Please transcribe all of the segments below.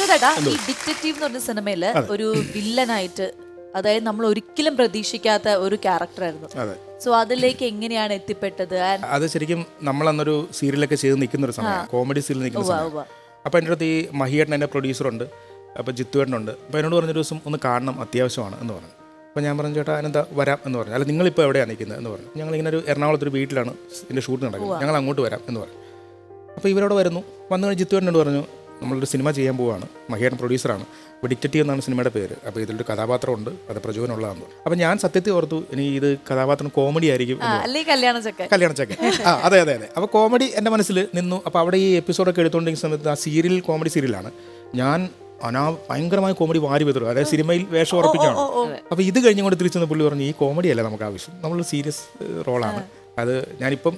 പ്രചോദേട്ടാ ഈ ഡിറ്റക്റ്റീവ് എന്ന് പറഞ്ഞ സിനിമയിൽ ഒരു വില്ലനായിട്ട് അതായത് നമ്മൾ ഒരിക്കലും പ്രതീക്ഷിക്കാത്ത ഒരു ക്യാരക്ടറായിരുന്നു. ആയിരുന്നു സോ അതിലേക്ക് എങ്ങനെയാണ് എത്തിപ്പെട്ടത്? അത് ശരിക്കും നമ്മൾ അന്നൊരു സീരിയലൊക്കെ ചെയ്ത് നിൽക്കുന്ന ഒരു സമയം കോമഡി സീരിയൽ നിൽക്കുന്ന സമയം. അപ്പോൾ എന്റെ അടുത്ത് ഈ മഹിയേട്ടൻ എന്റെ പ്രൊഡ്യൂസറുണ്ട്. അപ്പോൾ ജിത്തുവേട്ടനുണ്ട് അപ്പോൾ എന്നോട് പറഞ്ഞൊരു ദിവസം ഒന്ന് കാണണം അത്യാവശ്യമാണ് എന്ന് പറഞ്ഞു. അപ്പോൾ ഞാൻ പറഞ്ഞു ചേട്ടാ അതിനെന്താ വരാം? എന്ന് പറഞ്ഞു. അല്ല നിങ്ങൾ നിങ്ങളിപ്പോൾ എവിടെയാണ് നിൽക്കുന്നത്? എന്ന് പറഞ്ഞു. ഞങ്ങൾ ഇങ്ങനെ ഒരു എറണാകുളത്ത് ഒരു വീട്ടിലാണ് ഇതിന്റെ ഷൂട്ട് നടക്കുന്നത്. ഞങ്ങൾ അങ്ങോട്ട് വരാം എന്ന് പറഞ്ഞു. അപ്പോൾ ഇവരോട് വരുന്നു. വന്നു കഴിഞ്ഞ് ജിത്തുവേട്ടനോട് പറഞ്ഞു നമ്മളൊരു സിനിമ ചെയ്യാൻ പോവാണ്. മഹിയേട്ടൻ പ്രൊഡ്യൂസറാണ്. അപ്പോൾ എന്നാണ് സിനിമയുടെ പേര്. അപ്പോൾ ഇതിലൊരു കഥാപാത്രമുണ്ട്. അത് പ്രചോദനമുള്ളതാണ് അപ്പോൾ ഞാൻ സത്യത്തിൽ ഓർത്തു ഇനി ഇത് കഥാപാത്രം കോമഡി ആയിരിക്കും കല്യാണ ചക്കൻ ആ അതെ അതെ അതെ. അപ്പോൾ കോമഡി എന്റെ മനസ്സിൽ നിന്നു. അപ്പോൾ അവിടെ ഈ എപ്പിസോഡൊക്കെ എടുത്തുകൊണ്ടിരിക്കുന്ന സമയത്ത് ആ സീരിയൽ കോമഡി സീരിയലാണ് ഞാൻ അനാ ഭയങ്കരമായ കോമഡി വാരി വിതറും. അതായത് സിനിമയിൽ വേഷം ഉറപ്പിക്കുകയാണ്. അപ്പോൾ ഇത് കഴിഞ്ഞുകൊണ്ട് തിരിച്ചു വന്ന പുള്ളി പറഞ്ഞു ഈ കോമഡി അല്ല നമുക്ക് ആവശ്യം. നമ്മൾ സീരിയസ് റോളാണ് അത് ഞാനിപ്പം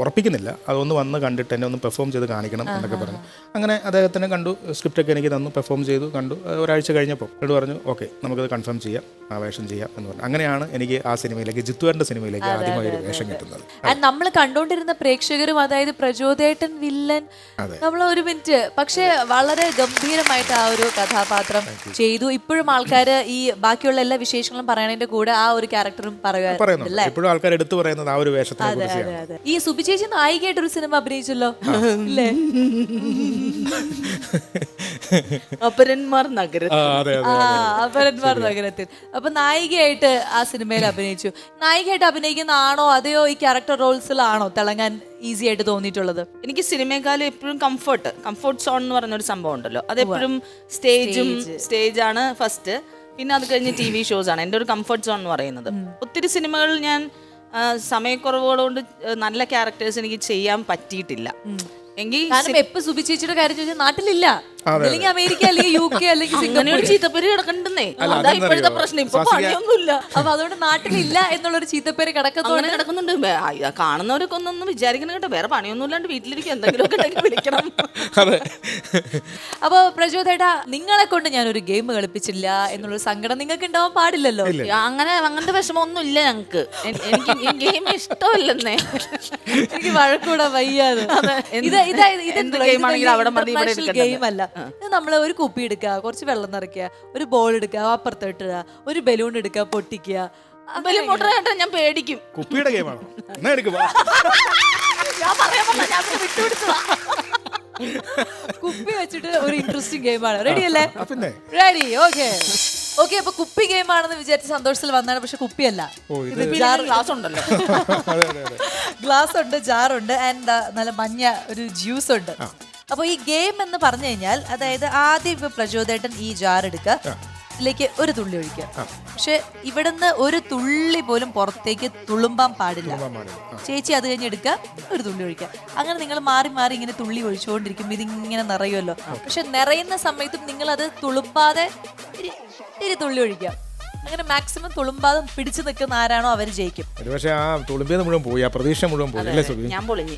ഉറപ്പിക്കുന്നില്ല. അതൊന്ന് വന്ന് കണ്ടിട്ട് എന്നെ ഒന്ന് പെർഫോം ചെയ്ത് കാണിക്കണം എന്നൊക്കെ പറഞ്ഞു. അങ്ങനെ അദ്ദേഹത്തിനെ കണ്ടു സ്ക്രിപ്റ്റൊക്കെ എനിക്ക് തന്നു പെർഫോം ചെയ്തു കണ്ടു. ഒരാഴ്ച കഴിഞ്ഞപ്പോൾ എന്നോട് പറഞ്ഞു ഓക്കെ നമുക്കത് കൺഫേം ചെയ്യാം ആ വേഷം ചെയ്യാം എന്ന് പറഞ്ഞു. അങ്ങനെയാണ് എനിക്ക് ആ സിനിമയിലേക്ക് ജിത്തുവേറിന്റെ സിനിമയിലേക്ക് ആദ്യമായി ഒരു വേഷം കിട്ടുന്നത്. നമ്മൾ കണ്ടുകൊണ്ടിരുന്ന പ്രേക്ഷകരും അതായത് പ്രചോദേട്ടൻ വില്ലൻ നമ്മൾ ഒരു മിനിറ്റ്. പക്ഷേ വളരെ ഗംഭീരമായിട്ട് ആ ഒരു കഥാപാത്രം ചെയ്തു. ഇപ്പോഴും ആൾക്കാർ ഈ ബാക്കിയുള്ള എല്ലാ വിശേഷങ്ങളും പറയണതിന്റെ കൂടെ ആ ഒരു ക്യാരക്ടറും പറയുക ഇപ്പോഴും ആൾക്കാർ എടുത്തു പറയുന്നത് ആ ഒരു വേഷത്തിനെ കുറിച്ചാണ് അതെ അതെ ഈ സുബി ചേച്ചി നായികയായിട്ട് ഒരു സിനിമ അഭിനയിച്ചല്ലോ? അല്ലേ? അപരന്മാർ നഗരത്തിൽ. ആ, അതെ അതെ അപരന്മാർ നഗരത്തിൽ. അപ്പൊ നായികയായിട്ട് ആ സിനിമയിൽ അഭിനയിച്ചു. നായികയായിട്ട് അഭിനയിക്കുന്ന ആണോ അതെയോ ഈ ക്യാരക്ടർ റോൾസിലാണോ തിളങ്ങാൻ ഈസി ആയിട്ട് തോന്നിയിട്ടുള്ളത്. എനിക്ക് സിനിമയെക്കാളും എപ്പോഴും കംഫർട്ട് കംഫർട്ട് സോൺ എന്ന് പറഞ്ഞ ഒരു സംഭവം ഉണ്ടല്ലോ. അതെപ്പോഴും സ്റ്റേജും സ്റ്റേജ്. ആണ് ഫസ്റ്റ് പിന്നെ അത് കഴിഞ്ഞ് ടി വി ഷോസ് ആണ്. എന്റെ ഒരു കംഫർട്ട് സോൺ എന്ന് പറയുന്നത്. ഒത്തിരി സിനിമകളിൽ ഞാൻ സമയക്കുറവുകൾ കൊണ്ട് നല്ല ക്യാരക്ടേഴ്സ് എനിക്ക് ചെയ്യാൻ പറ്റിയിട്ടില്ല. എങ്കിൽ കാരണം എപ്പോ സുബി ചേച്ചിയുടെ കാര്യം ചോദിച്ചാൽ നാട്ടിലില്ല. അല്ലെങ്കിൽ അമേരിക്ക അല്ലെങ്കിൽ യു കെ അല്ലെങ്കിൽ സിംഗപ്പൂർ ചീത്തപ്പേര് കിടക്കണ്ടെന്നേ അതാ ഇപ്പോഴത്തെ പ്രശ്നം. ഇപ്പൊ സസിക- പണിയൊന്നുമില്ല അപ്പൊ അതുകൊണ്ട് നാട്ടിലില്ല എന്നുള്ളൊരു ചീത്തപ്പേര് കിടക്കത്തോടെ കിടക്കുന്നതുകൊണ്ട് കിടക്കുന്നുണ്ട്. കാണുന്നവരൊക്കെ ഒന്നും വിചാരിക്കണം കേട്ടോ വേറെ പണിയൊന്നും ഇല്ലാണ്ട് വീട്ടിലിരിക്കും. എന്തെങ്കിലുമൊക്കെ ഉണ്ടെങ്കിൽ വിളിക്കണം. അതെ. അപ്പൊ പ്രചോദേട്ടാ നിങ്ങളെ കൊണ്ട് ഞാൻ ഒരു ഗെയിം കളിപ്പിച്ചില്ല എന്നുള്ള സങ്കടം നിങ്ങൾക്ക് ഉണ്ടാവാൻ പാടില്ലല്ലോ അങ്ങനെ അങ്ങനത്തെ വിഷമമൊന്നും ഇല്ല ഞങ്ങക്ക് എനിക്ക് ഈ ഗെയിം ഇഷ്ടമല്ലെന്നേ. എനിക്ക് വഴക്കൂടാ വയ്യാതെ. ഇത്. ഗെയിം അല്ല. ഇത് നമ്മൾ ഒരു കുപ്പി എടുക്കുക കുറച്ച് വെള്ളം നിറയ്ക്കുക ഒരു ബോൾ എടുക്കുക അപ്പുറത്ത് ഇട്ടുക ഒരു ബലൂൺ എടുക്കുക പൊട്ടിക്കുക. ബലൂൺ പൊട്ടണ കേട്ടോ ഞാൻ പേടിക്കും. കുപ്പിയുടെ ഗെയിമാണോ എന്നാ വാ. ഞാൻ പറയാൻ പറഞ്ഞ ഞാൻ പിന്നെ വിട്ടുപിടിച്ചതാ കുപ്പി വെച്ചിട്ട് ഒരു ഇൻട്രസ്റ്റിംഗ് ഗെയിമാണ് റെഡി അല്ലേ? പിന്നെ. റെഡി ഓക്കെ ഓക്കെ അപ്പൊ കുപ്പി ഗെയിം ആണെന്ന് വിചാരിച്ച സന്തോഷത്തിൽ വന്നാണ് പക്ഷെ കുപ്പിയല്ല. ഓ ഇത് ക്ലാസ് ഉണ്ടല്ലോ. അതെ അതെ അതെ. ഗ്ലാസ് ഉണ്ട് ജാറുണ്ട് ആൻഡ് നല്ല മഞ്ഞ ഒരു ജ്യൂസ് ഉണ്ട്. അപ്പൊ ഈ ഗെയിം എന്ന് പറഞ്ഞു കഴിഞ്ഞാൽ അതായത് ആദ്യം ഇപ്പൊ പ്രചോദേട്ടൻ ഈ ജാർ എടുക്കുക. ഇതിലേക്ക് ഒരു തുള്ളി ഒഴിക്കുക. പക്ഷെ ഇവിടുന്ന് ഒരു തുള്ളി പോലും പുറത്തേക്ക് തുളുമ്പാൻ പാടില്ല. ചേച്ചി അത് കഴിഞ്ഞ് എടുക്കുക ഒരു തുള്ളി ഒഴിക്കുക. അങ്ങനെ നിങ്ങൾ മാറി മാറി ഇങ്ങനെ തുള്ളി ഒഴിച്ചുകൊണ്ടിരിക്കും ഇതിങ്ങനെ നിറയുമല്ലോ. പക്ഷെ നിറയുന്ന സമയത്തും നിങ്ങൾ അത് തുളുമ്പാതെ ഇരി- ഇത്തിരി തുള്ളി ഒഴിക്കുക. അങ്ങനെ മാക്സിമം തുളുമ്പാതെ പിടിച്ചു നിൽക്കുന്ന ആരാണോ അവർ ജയിക്കും. ഒരു പക്ഷേ ആ തുളുമ്പിയത് മുഴുവൻ പോയി ആ പ്രതീക്ഷ മുഴുവൻ പോയി. അല്ലേ സുബി ഞാൻ പൊളിഞ്ഞു.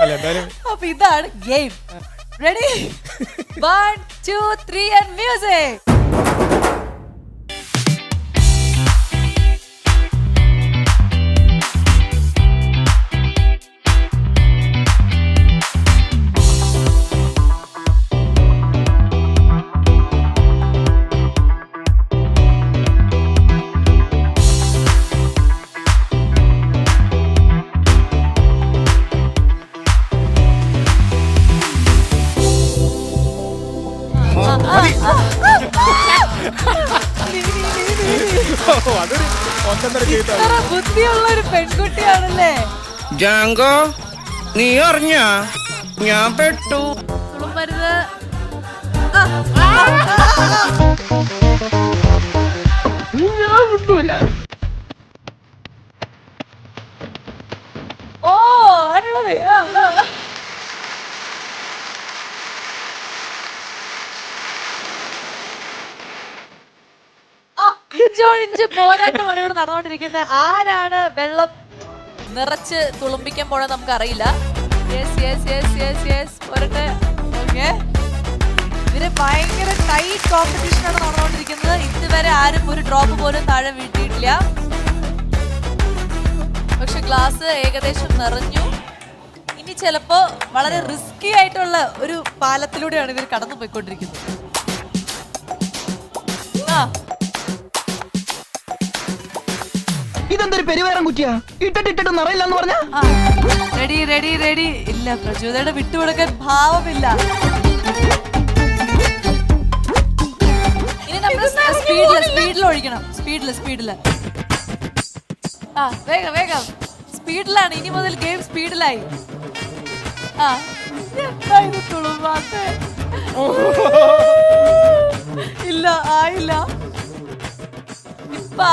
അല്ല എന്തായാലും അപ്പൊ ഇതാണ് game ready one two three and music അതൊരു ഒന്നൊന്നര ചെയ്ത ഇത്ര ബുദ്ധിയുള്ള ഒരു പെൺകുട്ടിയാണല്ലേ? ജാങ്കോ നീ അറിഞ്ഞ? ഞാൻ പെട്ടു. തുളുമ്പരുത് ഓ ഇഞ്ചോടിഞ്ച് പോരാട്ടമാണ് നടന്നുകൊണ്ടിരിക്കുന്നത്. ആരാണ് വെള്ളം നിറച്ച് തുളുമ്പിക്കാൻ പോണ നമുക്ക് അറിയില്ല ഭയങ്കര ടൈറ്റ് കോമ്പറ്റീഷൻ ആണ് നടന്നുകൊണ്ടിരിക്കുന്നത്. ഇതുവരെ ആരും ഒരു ഡ്രോപ്പ് പോലും താഴെ വീട്ടിയിട്ടില്ല. പക്ഷെ ഗ്ലാസ് ഏകദേശം നിറഞ്ഞു. ഇനി ചിലപ്പോ വളരെ റിസ്കി ആയിട്ടുള്ള ഒരു പാലത്തിലൂടെയാണ് ഇവർ കടന്നു പോയിക്കൊണ്ടിരിക്കുന്നത് ആ. ഇതെന്തൊരു പെരുവേറം കുറ്റിയാ? ഇട്ടിട്ട് ഇട്ടിട്ട് നിറയില്ലെന്ന് പറഞ്ഞ? Ready ready ready. ഇല്ല പ്രചോദയുടെ വിട്ടുകൊടുക്കാൻ ഭാവമില്ല. ഇനി നമ്മൾ സ്പീഡിൽ സ്പീഡിൽ ഒഴിക്കണം. സ്പീഡിൽ സ്പീഡിൽ ആ വേഗം വേഗം. സ്പീഡിലാണ് ഇനി മുതൽ ഗെയിം സ്പീഡിലായി ആ ഇല്ല ആയില്ല. ഇപ്പൊ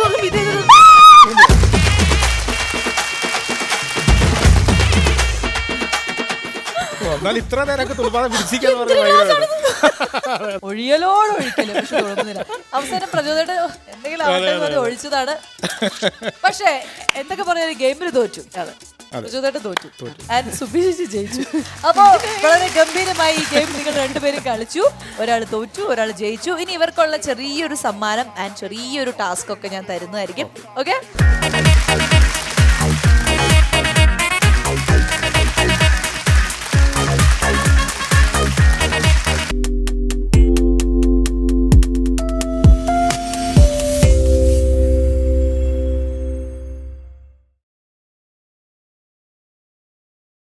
അതൊന്നും ഇത് എന്നാൽ ഇത്ര നേരമൊക്കെ. ഒഴിയലോട് ഒഴിക്കൽ പക്ഷെ കുഴപ്പമൊന്നുമില്ല. അവസാനം പ്രചോദയുടെ എന്തെങ്കിലും ഒഴിച്ചതാണ്. പക്ഷേ എന്തൊക്കെ പറഞ്ഞാലും ഗെയിമിൽ തോറ്റു. പ്രചോദയുടെ തോറ്റു. ആൻഡ് സുബീഷ് ജയിച്ചു. അപ്പോ വളരെ ഗംഭീരമായി ഈ ഗെയിം നിങ്ങൾ രണ്ടുപേരും കളിച്ചു. ഒരാൾ തോറ്റു ഒരാൾ ജയിച്ചു. ഇനി ഇവർക്കുള്ള ചെറിയൊരു സമ്മാനം ആൻഡ് ചെറിയൊരു ടാസ്ക് ഒക്കെ ഞാൻ തരുന്നതായിരിക്കും. ഓക്കെ?